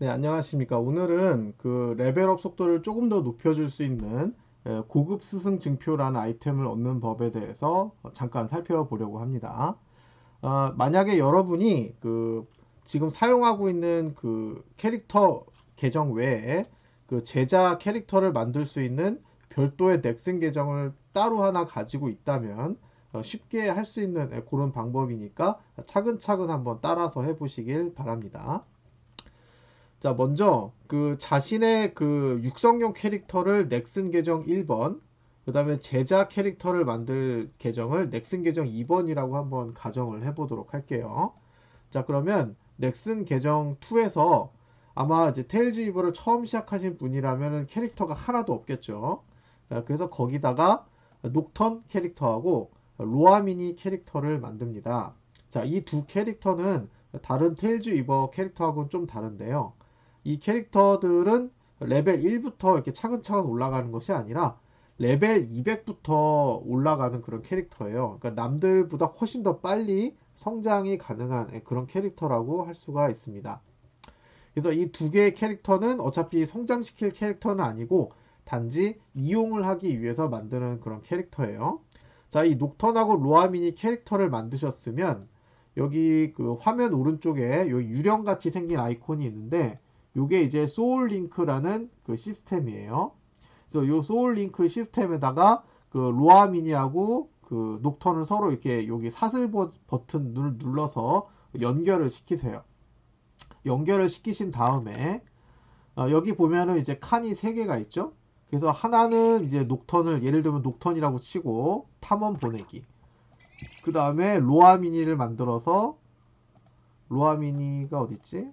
네, 안녕하십니까. 오늘은 그 레벨업 속도를 조금 더 높여줄 수 있는 에, 고급 스승 증표라는 아이템을 얻는 법에 대해서 잠깐 살펴보려고 합니다. 어, 만약에 여러분이 그 지금 사용하고 있는 그 캐릭터 계정 외에 그 제자 캐릭터를 만들 수 있는 별도의 넥슨 계정을 따로 하나 가지고 있다면 어, 쉽게 할 수 있는 에, 그런 방법이니까 차근차근 한번 따라서 해보시길 바랍니다. 자, 먼저 그 자신의 그 육성용 캐릭터를 넥슨 계정 1번, 그 다음에 제자 캐릭터를 만들 계정을 넥슨 계정 2번이라고 한번 가정을 해보도록 할게요. 자, 그러면 넥슨 계정 2에서 아마 이제 테일즈 이버를 처음 시작하신 분이라면 캐릭터가 하나도 없겠죠. 자, 그래서 거기다가 녹턴 캐릭터하고 로아미니 캐릭터를 만듭니다. 자, 이 두 캐릭터는 다른 테일즈 이버 캐릭터하고는 좀 다른데요. 이 캐릭터들은 레벨 1부터 이렇게 차근차근 올라가는 것이 아니라 레벨 200부터 올라가는 그런 캐릭터예요. 그러니까 남들보다 훨씬 더 빨리 성장이 가능한 그런 캐릭터라고 할 수가 있습니다. 그래서 이 두 개의 캐릭터는 어차피 성장시킬 캐릭터는 아니고 단지 이용을 하기 위해서 만드는 그런 캐릭터예요. 자, 이 녹턴하고 로아미니 캐릭터를 만드셨으면 여기 그 화면 오른쪽에 요 유령 같이 생긴 아이콘이 있는데 요게 이제 소울 링크라는 그 시스템이에요. 그래서 요 소울 링크 시스템에다가 그 로아미니하고 그 녹턴을 서로 이렇게 여기 사슬 버튼을 눌러서 연결을 시키세요. 연결을 시키신 다음에 어, 여기 보면은 이제 칸이 3개가 있죠. 그래서 하나는 이제 녹턴을 예를 들면 녹턴이라고 치고 탐험 보내기. 그 다음에 로아미니를 만들어서 로아미니가 어딨지?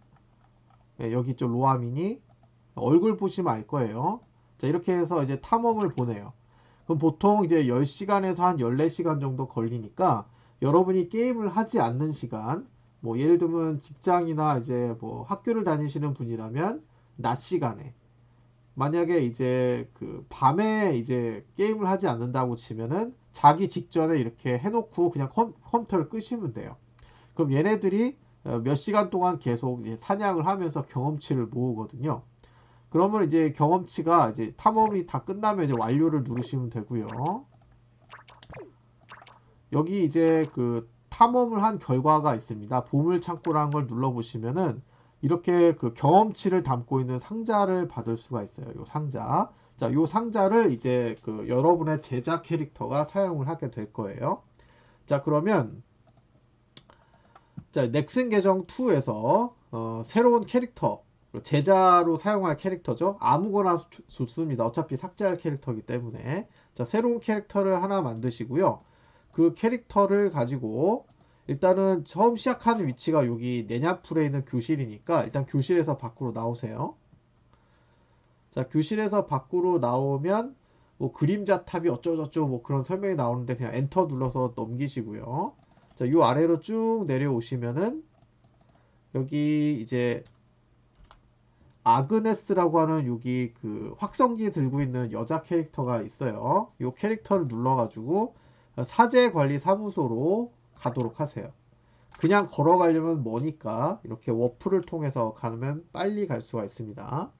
네, 여기 있죠 로아미니 얼굴 보시면 알 거예요. 자 이렇게 해서 이제 탐험을 보내요. 그럼 보통 이제 10시간에서 한 14시간 정도 걸리니까 여러분이 게임을 하지 않는 시간 뭐 예를 들면 직장이나 이제 뭐 학교를 다니시는 분이라면 낮 시간에 만약에 이제 그 밤에 이제 게임을 하지 않는다고 치면은 자기 직전에 이렇게 해놓고 그냥 컴, 컴퓨터를 끄시면 돼요. 그럼 얘네들이 어, 몇 시간 동안 계속 사냥을 하면서 경험치를 모으거든요. 그러면 이제 경험치가 이제 탐험이 다 끝나면 이제 완료를 누르시면 되고요. 여기 이제 그 탐험을 한 결과가 있습니다. 보물 창고라는 걸 눌러보시면은 이렇게 그 경험치를 담고 있는 상자를 받을 수가 있어요. 요 상자. 자, 요 상자를 이제 그 여러분의 제자 캐릭터가 사용을 하게 될 거예요. 자, 그러면 자, 넥슨 계정 2에서 어, 새로운 캐릭터 제자로 사용할 캐릭터죠. 아무거나 좋습니다. 어차피 삭제할 캐릭터이기 때문에 자, 새로운 캐릭터를 하나 만드시고요. 그 캐릭터를 가지고 일단은 처음 시작하는 위치가 여기 내냐풀에 있는 교실이니까 일단 교실에서 밖으로 나오세요. 자, 교실에서 밖으로 나오면 뭐 그림자 탑이 어쩌고저쩌고 뭐 그런 설명이 나오는데 그냥 엔터 눌러서 넘기시고요. 자, 요 아래로 쭉 내려오시면은 여기 이제 아그네스라고 하는 여기 그 확성기 들고 있는 여자 캐릭터가 있어요. 요 캐릭터를 눌러가지고 사제 관리 사무소로 가도록 하세요. 그냥 걸어가려면 머니까 이렇게 워프를 통해서 가면 빨리 갈 수가 있습니다.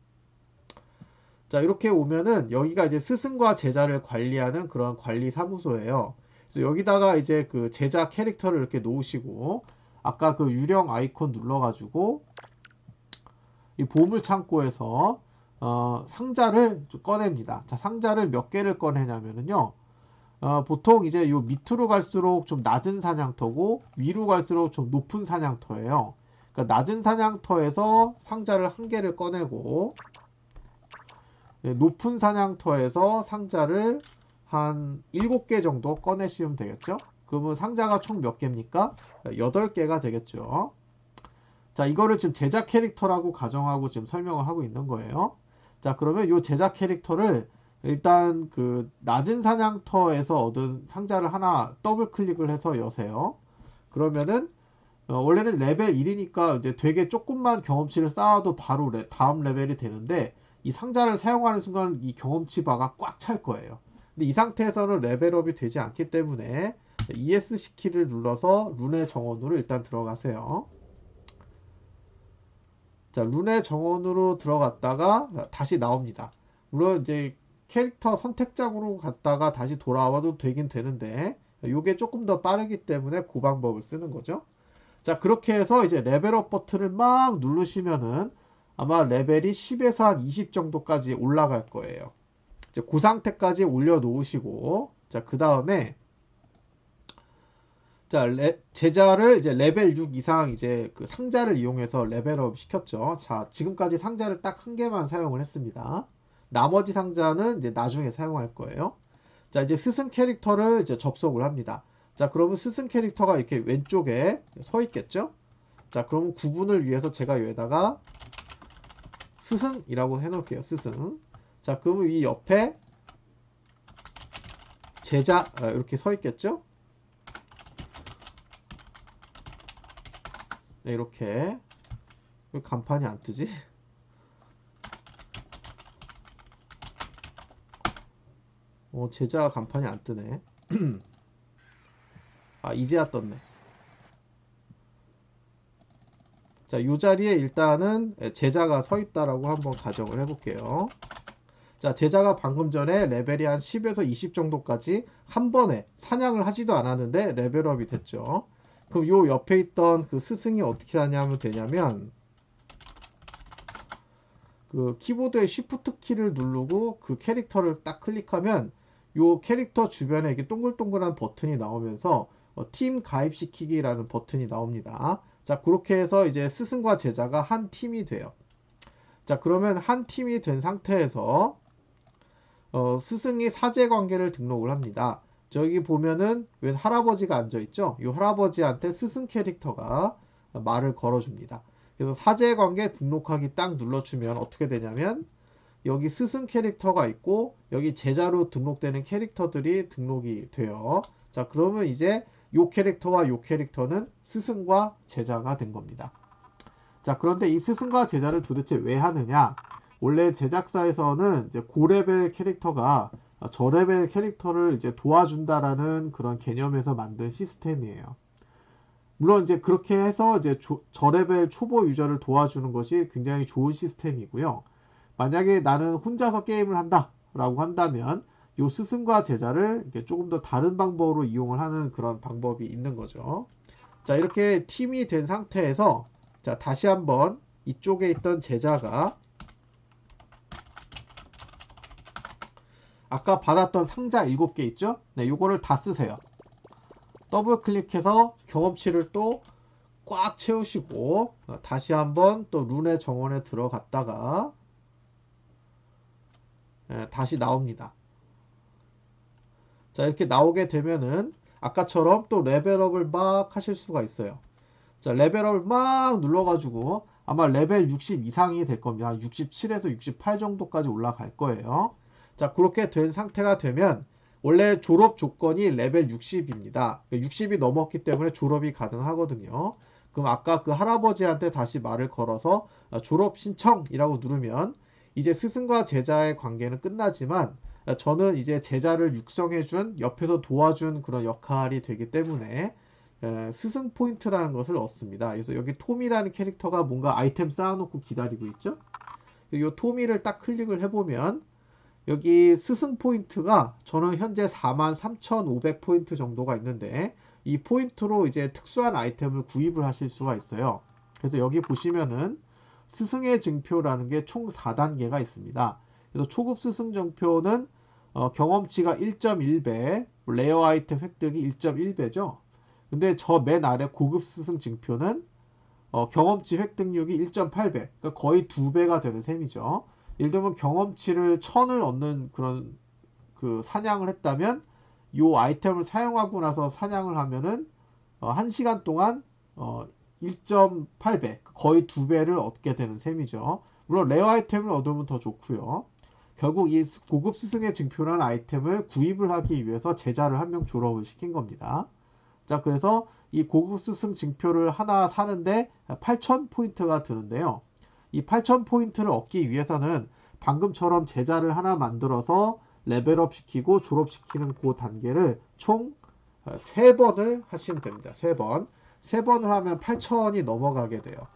자, 이렇게 오면은 여기가 이제 스승과 제자를 관리하는 그런 관리 사무소예요. 그래서 여기다가 이제 그 제자 캐릭터를 이렇게 놓으시고 아까 그 유령 아이콘 눌러가지고 이 보물 창고에서 어, 상자를 꺼냅니다. 자, 상자를 몇 개를 꺼내냐면은요. 어, 보통 이제 요 밑으로 갈수록 좀 낮은 사냥터고 위로 갈수록 좀 높은 사냥터예요. 그러니까 낮은 사냥터에서 상자를 한 개를 꺼내고 네, 높은 사냥터에서 상자를 한 7개 정도 꺼내시면 되겠죠? 그러면 상자가 총 몇 개입니까? 8개가 되겠죠. 자, 이거를 지금 제작 캐릭터라고 가정하고 지금 설명을 하고 있는 거예요. 자, 그러면 이 제작 캐릭터를 일단 그 낮은 사냥터에서 얻은 상자를 하나 더블 클릭을 해서 여세요. 그러면은 어, 원래는 레벨 1이니까 이제 되게 조금만 경험치를 쌓아도 바로 레, 다음 레벨이 되는데 이 상자를 사용하는 순간 이 경험치 바가 꽉 찰 거예요. 근데 이 상태에서는 레벨업이 되지 않기 때문에 ESC 키를 눌러서 룬의 정원으로 일단 들어가세요. 자, 룬의 정원으로 들어갔다가 다시 나옵니다. 물론 이제 캐릭터 선택장으로 갔다가 다시 돌아와도 되긴 되는데 이게 조금 더 빠르기 때문에 그 방법을 쓰는 거죠. 자, 그렇게 해서 이제 레벨업 버튼을 막 누르시면은 아마 레벨이 10에서 한 20 정도까지 올라갈 거예요. 이제 그 상태까지 올려 놓으시고 자, 그 다음에 자, 레, 제자를 이제 레벨 6 이상 이제 그 상자를 이용해서 레벨업 시켰죠. 자, 지금까지 상자를 딱 한 개만 사용을 했습니다. 나머지 상자는 이제 나중에 사용할 거예요. 자, 이제 스승 캐릭터를 이제 접속을 합니다. 자, 그러면 스승 캐릭터가 이렇게 왼쪽에 서 있겠죠? 자, 그러면 구분을 위해서 제가 여기다가 스승이라고 해놓을게요. 스승. 자, 그러면 이 옆에 제자 아, 이렇게 서 있겠죠? 네, 이렇게 왜 간판이 안 뜨지? 어, 제자 간판이 안 뜨네. 아, 이제야 떴네. 자, 요 자리에 일단은 제자가 서 있다라고 한번 가정을 해볼게요. 자, 제자가 방금 전에 레벨이 한 10에서 20 정도까지 한 번에 사냥을 하지도 않았는데 레벨업이 됐죠. 그럼 요 옆에 있던 그 스승이 어떻게 하냐면 되냐면 그 키보드의 Shift 키를 누르고 그 캐릭터를 딱 클릭하면 요 캐릭터 주변에 이렇게 동글동글한 버튼이 나오면서 어, 팀 가입시키기라는 버튼이 나옵니다. 자, 그렇게 해서 이제 스승과 제자가 한 팀이 돼요. 자, 그러면 한 팀이 된 상태에서 어, 스승이 사제 관계를 등록을 합니다. 저기 보면은 웬 할아버지가 앉아 있죠? 이 할아버지한테 스승 캐릭터가 말을 걸어줍니다. 그래서 사제 관계 등록하기 딱 눌러주면 어떻게 되냐면 여기 스승 캐릭터가 있고 여기 제자로 등록되는 캐릭터들이 등록이 돼요. 자, 그러면 이제 요 캐릭터와 요 캐릭터는 스승과 제자가 된 겁니다. 자, 그런데 이 스승과 제자를 도대체 왜 하느냐? 원래 제작사에서는 이제 고레벨 캐릭터가 저레벨 캐릭터를 이제 도와준다라는 그런 개념에서 만든 시스템이에요. 물론 이제 그렇게 해서 이제 조, 저레벨 초보 유저를 도와주는 것이 굉장히 좋은 시스템이고요. 만약에 나는 혼자서 게임을 한다라고 한다면 요 스승과 제자를 조금 더 다른 방법으로 이용을 하는 그런 방법이 있는 거죠. 자, 이렇게 팀이 된 상태에서 자, 다시 한번 이쪽에 있던 제자가 아까 받았던 상자 7개 있죠? 네, 요거를 다 쓰세요. 더블 클릭해서 경험치를 또 꽉 채우시고 어, 다시 한번 또 룬의 정원에 들어갔다가 예, 다시 나옵니다. 자 이렇게 나오게 되면은 아까처럼 또 레벨업을 막 하실 수가 있어요. 자 레벨업을 막 눌러가지고 아마 레벨 60 이상이 될 겁니다. 67에서 68 정도까지 올라갈 거예요. 자 그렇게 된 상태가 되면 원래 졸업 조건이 레벨 60입니다. 60이 넘었기 때문에 졸업이 가능하거든요. 그럼 아까 그 할아버지한테 다시 말을 걸어서 졸업 신청이라고 누르면 이제 스승과 제자의 관계는 끝나지만 저는 이제 제자를 육성해준 옆에서 도와준 그런 역할이 되기 때문에 스승 포인트라는 것을 얻습니다. 그래서 여기 톰이라는 캐릭터가 뭔가 아이템 쌓아놓고 기다리고 있죠. 이 톰이를 딱 클릭을 해보면 여기 스승 포인트가 저는 현재 43,500 포인트 정도가 있는데 이 포인트로 이제 특수한 아이템을 구입을 하실 수가 있어요. 그래서 여기 보시면은 스승의 증표라는 게 총 4단계가 있습니다. 그래서 초급 스승 증표는 어, 경험치가 1.1배, 레어 아이템 획득이 1.1배죠. 근데 저 맨 아래 고급 스승 증표는 어, 경험치 획득률이 1.8배, 그러니까 거의 두 배가 되는 셈이죠. 예를 들면 경험치를 1000을 얻는 그런 그 사냥을 했다면 이 아이템을 사용하고 나서 사냥을 하면은 어, 1시간 동안 어, 1.8배, 거의 두 배를 얻게 되는 셈이죠. 물론 레어 아이템을 얻으면 더 좋고요. 결국 이 고급 스승의 증표라는 아이템을 구입을 하기 위해서 제자를 한 명 졸업을 시킨 겁니다. 자, 그래서 이 고급 스승 증표를 하나 사는데 8,000 포인트가 드는데요. 이 8,000 포인트를 얻기 위해서는 방금처럼 제자를 하나 만들어서 레벨업 시키고 졸업시키는 그 단계를 총 3번을 하시면 됩니다. 3번. 3번을 하면 8,000이 넘어가게 돼요.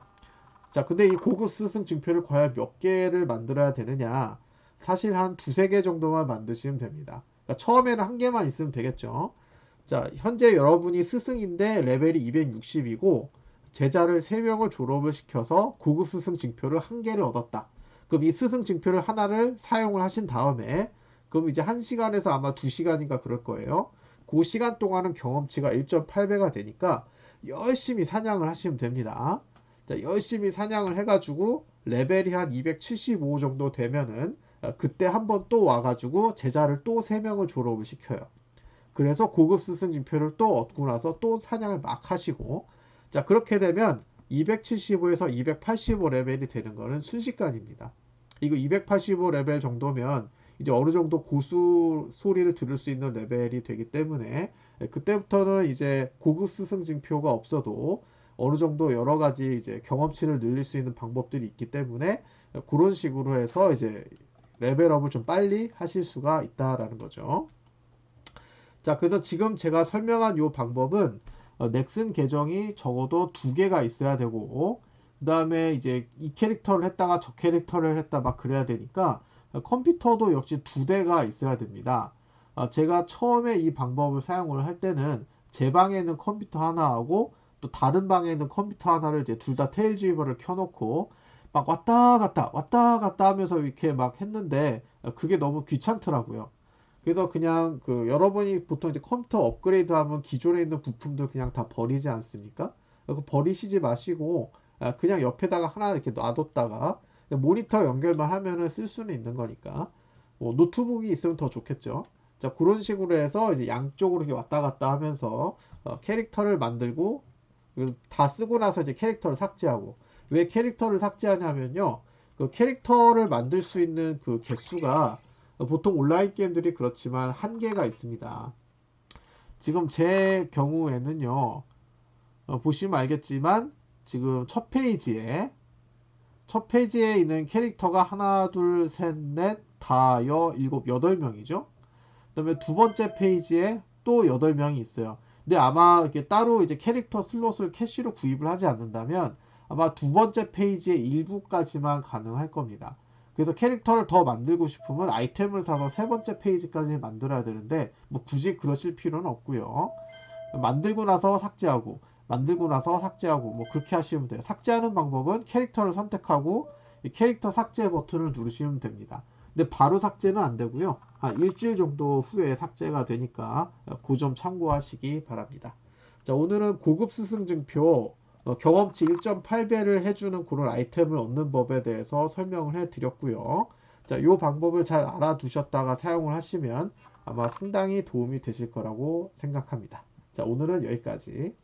자, 근데 이 고급 스승 증표를 과연 몇 개를 만들어야 되느냐? 사실 한 두세 개 정도만 만드시면 됩니다. 그러니까 처음에는 한 개만 있으면 되겠죠. 자, 현재 여러분이 스승인데 레벨이 260이고 제자를 3명을 졸업을 시켜서 고급 스승 증표를 한 개를 얻었다. 그럼 이 스승 증표를 하나를 사용을 하신 다음에 그럼 이제 1시간에서 아마 2시간인가 그럴 거예요. 그 시간 동안은 경험치가 1.8배가 되니까 열심히 사냥을 하시면 됩니다. 자, 열심히 사냥을 해가지고 레벨이 한 275 정도 되면은 어, 그때 한번 또 와가지고 제자를 또 3명을 졸업을 시켜요. 그래서 고급 스승 증표를 또 얻고 나서 또 사냥을 막 하시고 자 그렇게 되면 275에서 285 레벨이 되는 거는 순식간입니다. 이거 285 레벨 정도면 이제 어느 정도 고수 소리를 들을 수 있는 레벨이 되기 때문에 그때부터는 이제 고급 스승 증표가 없어도 어느 정도 여러 가지 이제 경험치를 늘릴 수 있는 방법들이 있기 때문에 그런 식으로 해서 이제 레벨업을 좀 빨리 하실 수가 있다라는 거죠. 자, 그래서 지금 제가 설명한 이 방법은 어, 넥슨 계정이 적어도 두 개가 있어야 되고 그 다음에 이제 이 캐릭터를 했다가 저 캐릭터를 했다 막 그래야 되니까 어, 컴퓨터도 역시 두 대가 있어야 됩니다. 어, 제가 처음에 이 방법을 사용을 할 때는 제 방에 있는 컴퓨터 하나하고 또 다른 방에 있는 컴퓨터 하나를 이제 둘 다 테일즈위버를 켜놓고 막 왔다 갔다 왔다 갔다 하면서 이렇게 막 했는데 어, 그게 너무 귀찮더라고요. 그래서 그냥 그 여러분이 보통 이제 컴퓨터 업그레이드 하면 기존에 있는 부품들 그냥 다 버리지 않습니까? 그 버리시지 마시고 아, 그냥 옆에다가 하나 이렇게 놔뒀다가 모니터 연결만 하면은 쓸 수는 있는 거니까 뭐 노트북이 있으면 더 좋겠죠. 자 그런 식으로 해서 이제 양쪽으로 이렇게 왔다 갔다 하면서 어, 캐릭터를 만들고 다 쓰고 나서 이제 캐릭터를 삭제하고 왜 캐릭터를 삭제하냐면요. 그 캐릭터를 만들 수 있는 그 개수가 보통 온라인 게임들이 그렇지만 한계가 있습니다. 지금 제 경우에는요, 어, 보시면 알겠지만, 지금 첫 페이지에, 첫 페이지에 있는 캐릭터가 하나, 둘, 셋, 넷, 다, 여, 일곱, 여덟 명이죠. 그 다음에 두 번째 페이지에 또 여덟 명이 있어요. 근데 아마 이렇게 따로 이제 캐릭터 슬롯을 캐시로 구입을 하지 않는다면 아마 두 번째 페이지의 일부까지만 가능할 겁니다. 그래서 캐릭터를 더 만들고 싶으면 아이템을 사서 세 번째 페이지까지 만들어야 되는데 뭐 굳이 그러실 필요는 없고요. 만들고 나서 삭제하고 만들고 나서 삭제하고 뭐 그렇게 하시면 돼요. 삭제하는 방법은 캐릭터를 선택하고 캐릭터 삭제 버튼을 누르시면 됩니다. 근데 바로 삭제는 안 되고요. 한 일주일 정도 후에 삭제가 되니까 그 점 참고하시기 바랍니다. 자, 오늘은 고급 스승증표 어, 경험치 1.8배를 해주는 그런 아이템을 얻는 법에 대해서 설명을 해 드렸고요. 자, 이 방법을 잘 알아두셨다가 사용을 하시면 아마 상당히 도움이 되실 거라고 생각합니다. 자, 오늘은 여기까지.